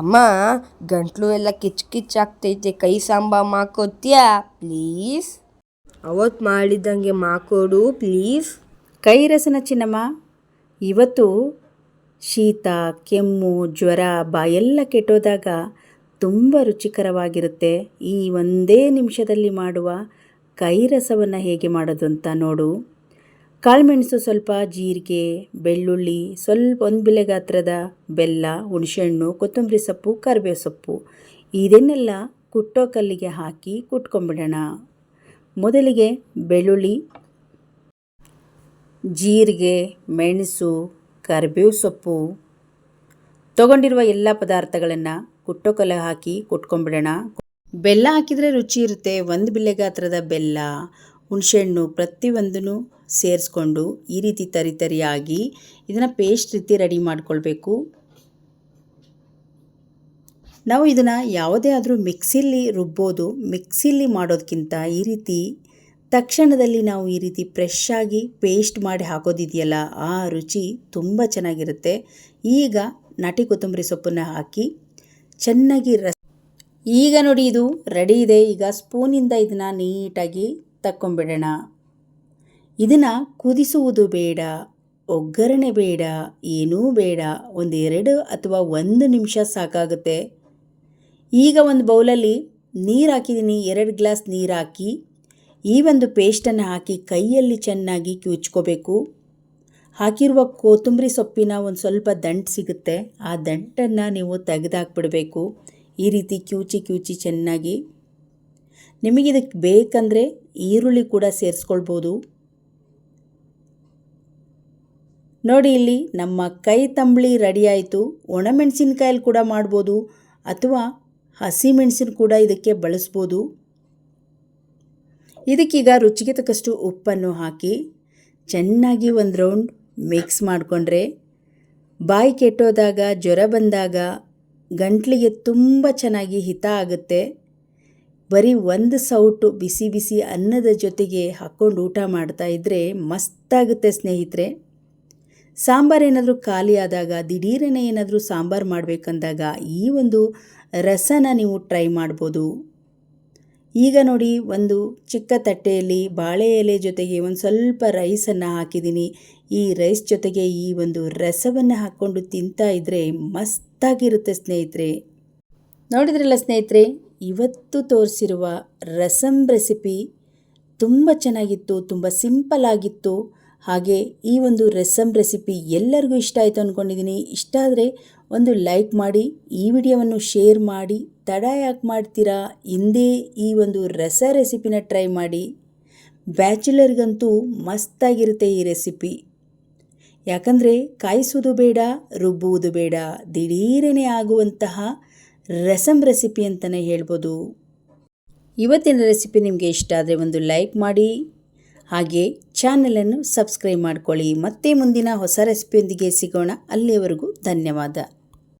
ಅಮ್ಮ, ಗಂಟ್ಲು ಎಲ್ಲ ಕಿಚ್ ಕಿಚ್ ಆಗ್ತೈತೆ. ಕೈ ಸಾಂಬ ಮಾಕೋತ್ಯಾ ಪ್ಲೀಸ್. ಅವತ್ತು ಮಾಡಿದಂಗೆ ಮಾಕೋಡು ಪ್ಲೀಸ್. ಕೈ ರಸನ ಚಿನ್ನಮ್ಮ, ಇವತ್ತು ಶೀತ, ಕೆಮ್ಮು, ಜ್ವರ, ಬಾಯೆಲ್ಲ ಕೆಟ್ಟೋದಾಗ ತುಂಬ ರುಚಿಕರವಾಗಿರುತ್ತೆ. ಈ ಒಂದೇ ನಿಮಿಷದಲ್ಲಿ ಮಾಡುವ ಕೈ ರಸವನ್ನು ಹೇಗೆ ಮಾಡೋದು ಅಂತ ನೋಡು. ಕಾಳುಮೆಣಸು ಸ್ವಲ್ಪ, ಜೀರಿಗೆ, ಬೆಳ್ಳುಳ್ಳಿ, ಸ್ವಲ್ಪ ಒಂದು ಬಿಲೆ ಗಾತ್ರದ ಬೆಲ್ಲ, ಹುಣಸೆಹಣ್ಣು, ಕೊತ್ತಂಬರಿ ಸೊಪ್ಪು, ಕರಿಬೇವು ಸೊಪ್ಪು. ಇದನ್ನೆಲ್ಲ ಕುಟ್ಟೋ ಕಲ್ಲಿಗೆ ಹಾಕಿ ಕುಟ್ಕೊಂಬಿಡೋಣ ಮೊದಲಿಗೆ ಬೆಳ್ಳುಳ್ಳಿ, ಜೀರಿಗೆ, ಮೆಣಸು, ಕರಿಬೇವು ಸೊಪ್ಪು. ತಗೊಂಡಿರುವ ಎಲ್ಲ ಪದಾರ್ಥಗಳನ್ನು ಕುಟ್ಟೋ ಹಾಕಿ ಕುಟ್ಕೊಂಬಿಡೋಣ ಬೆಲ್ಲ ಹಾಕಿದರೆ ರುಚಿ ಇರುತ್ತೆ. ಒಂದು ಬಿಲ್ಲೆ ಗಾತ್ರದ ಬೆಲ್ಲ, ಹುಣಸೆಹಣ್ಣು, ಪ್ರತಿಯೊಂದನ್ನು ಸೇರಿಸ್ಕೊಂಡು ಈ ರೀತಿ ತರಿ ತರಿಯಾಗಿ ಇದನ್ನು ಪೇಸ್ಟ್ ರೀತಿ ರೆಡಿ ಮಾಡ್ಕೊಳ್ಬೇಕು. ನಾವು ಇದನ್ನು ಯಾವುದೇ ಆದರೂ ಮಿಕ್ಸಿಲಿ ರುಬ್ಬೋದು ಮಿಕ್ಸಿಲಿ ಮಾಡೋದಕ್ಕಿಂತ ಈ ರೀತಿ ತಕ್ಷಣದಲ್ಲಿ ನಾವು ಈ ರೀತಿ ಫ್ರೆಶ್ ಆಗಿ ಪೇಸ್ಟ್ ಮಾಡಿ ಹಾಕೋದಿದೆಯಲ್ಲ, ಆ ರುಚಿ ತುಂಬ ಚೆನ್ನಾಗಿರುತ್ತೆ. ಈಗ ನಾಟಿ ಕೊತ್ತಂಬರಿ ಸೊಪ್ಪನ್ನು ಹಾಕಿ ಚೆನ್ನಾಗಿ ರಸ, ಈಗ ನೋಡಿ ಇದು ರೆಡಿ ಇದೆ. ಈಗ ಸ್ಪೂನಿಂದ ಇದನ್ನು ನೀಟಾಗಿ ತಕ್ಕೊಂಬಿಡೋಣ. ಇದನ್ನು ಕುದಿಸುವುದು ಬೇಡ, ಒಗ್ಗರಣೆ ಬೇಡ, ಏನೂ ಬೇಡ. ಒಂದು ಎರಡು ಅಥವಾ ಒಂದು ನಿಮಿಷ ಸಾಕಾಗುತ್ತೆ. ಈಗ ಒಂದು ಬೌಲಲ್ಲಿ ನೀರು ಹಾಕಿದ್ದೀನಿ. ಎರಡು ಗ್ಲಾಸ್ ನೀರು ಹಾಕಿ, ಈ ಒಂದು ಪೇಸ್ಟನ್ನು ಹಾಕಿ ಕೈಯಲ್ಲಿ ಚೆನ್ನಾಗಿ ಕಿವುಚ್ಕೋಬೇಕು ಹಾಕಿರುವ ಕೊತ್ತಂಬರಿ ಸೊಪ್ಪಿನ ಒಂದು ಸ್ವಲ್ಪ ದಂಟು ಸಿಗುತ್ತೆ. ಆ ದಂಟನ್ನು ನೀವು ತೆಗೆದಾಕ್ಬಿಡಬೇಕು. ಈ ರೀತಿ ಕಿವುಚಿ ಕಿವುಚಿ ಚೆನ್ನಾಗಿ. ನಿಮಗಿದಕ್ಕೆ ಬೇಕಂದರೆ ಈರುಳ್ಳಿ ಕೂಡ ಸೇರಿಸ್ಕೊಳ್ಬೋದು. ನೋಡಿ ಇಲ್ಲಿ ನಮ್ಮ ಕೈ ತಂಬಳಿ ರೆಡಿ ಆಯಿತು. ಒಣಮೆಣಸಿನ್ಕಾಯಲ್ಲಿ ಕೂಡ ಮಾಡ್ಬೋದು ಅಥವಾ ಹಸಿಮೆಣಸಿನ ಕೂಡ ಇದಕ್ಕೆ ಬಳಸ್ಬೋದು. ಇದಕ್ಕೀಗ ರುಚಿಗೆ ತಕ್ಕಷ್ಟು ಉಪ್ಪನ್ನು ಹಾಕಿ ಚೆನ್ನಾಗಿ ಒಂದು ರೌಂಡ್ ಮಿಕ್ಸ್ ಮಾಡಿಕೊಂಡ್ರೆ ಬಾಯಿ ಕೆಟ್ಟೋದಾಗ, ಜ್ವರ ಬಂದಾಗ ಗಂಟ್ಲಿಗೆ ತುಂಬ ಚೆನ್ನಾಗಿ ಹಿತ ಆಗುತ್ತೆ. ಬರೀ ಒಂದು ಸೌಟು ಬಿಸಿ ಬಿಸಿ ಅನ್ನದ ಜೊತೆಗೆ ಹಾಕ್ಕೊಂಡು ಊಟ ಮಾಡ್ತಾ ಇದ್ದರೆ ಮಸ್ತಾಗುತ್ತೆ ಸ್ನೇಹಿತರೆ. ಸಾಂಬಾರು ಏನಾದರೂ ಖಾಲಿಯಾದಾಗ ದಿಢೀರನೆ ಏನಾದರೂ ಸಾಂಬಾರು ಮಾಡಬೇಕಂದಾಗ ಈ ಒಂದು ರಸನ ನೀವು ಟ್ರೈ ಮಾಡ್ಬೋದು. ಈಗ ನೋಡಿ, ಒಂದು ಚಿಕ್ಕ ತಟ್ಟೆಯಲ್ಲಿ ಬಾಳೆ ಎಲೆ ಜೊತೆಗೆ ಒಂದು ಸ್ವಲ್ಪ ರೈಸನ್ನು ಹಾಕಿದ್ದೀನಿ. ಈ ರೈಸ್ ಜೊತೆಗೆ ಈ ಒಂದು ರಸವನ್ನು ಹಾಕ್ಕೊಂಡು ತಿಂತಾ ಇದ್ದರೆ ಮಸ್ತಾಗಿರುತ್ತೆ ಸ್ನೇಹಿತರೆ. ನೋಡಿದ್ರಲ್ಲ ಸ್ನೇಹಿತರೆ, ಇವತ್ತು ತೋರಿಸಿರುವ ರಸಂ ರೆಸಿಪಿ ತುಂಬ ಚೆನ್ನಾಗಿತ್ತು, ತುಂಬ ಸಿಂಪಲ್ ಆಗಿತ್ತು. ಹಾಗೆ ಈ ಒಂದು ರೆಸಮ್ ರೆಸಿಪಿ ಎಲ್ಲರಿಗೂ ಇಷ್ಟ ಆಯಿತು ಅಂದ್ಕೊಂಡಿದ್ದೀನಿ ಇಷ್ಟ ಆದರೆ ಒಂದು ಲೈಕ್ ಮಾಡಿ, ಈ ವಿಡಿಯೋವನ್ನು ಶೇರ್ ಮಾಡಿ, ತಡ ಯಾಕೆ ಮಾಡ್ತೀರಾ? ಹಿಂದೆ ಈ ಒಂದು ರಸ ರೆಸಿಪಿನ ಟ್ರೈ ಮಾಡಿ. ಬ್ಯಾಚುಲರ್ಗಂತೂ ಮಸ್ತಾಗಿರುತ್ತೆ ಈ ರೆಸಿಪಿ. ಯಾಕಂದರೆ ಕಾಯಿಸೋದು ಬೇಡ, ರುಬ್ಬುವುದು ಬೇಡ, ದಿಢೀರನೆ ಆಗುವಂತಹ ರಸಂ ರೆಸಿಪಿ ಅಂತಲೇ ಹೇಳ್ಬೋದು. ಇವತ್ತಿನ ರೆಸಿಪಿ ನಿಮಗೆ ಇಷ್ಟ ಆದರೆ ಒಂದು ಲೈಕ್ ಮಾಡಿ ಹಾಗೆ ಚಾನಲನ್ನು ಸಬ್ಸ್ಕ್ರೈಬ್ ಮಾಡ್ಕೊಳ್ಳಿ. ಮತ್ತೆ ಮುಂದಿನ ಹೊಸ ರೆಸಿಪಿಯೊಂದಿಗೆ ಸಿಗೋಣ. ಅಲ್ಲಿಯವರೆಗೂ ಧನ್ಯವಾದ.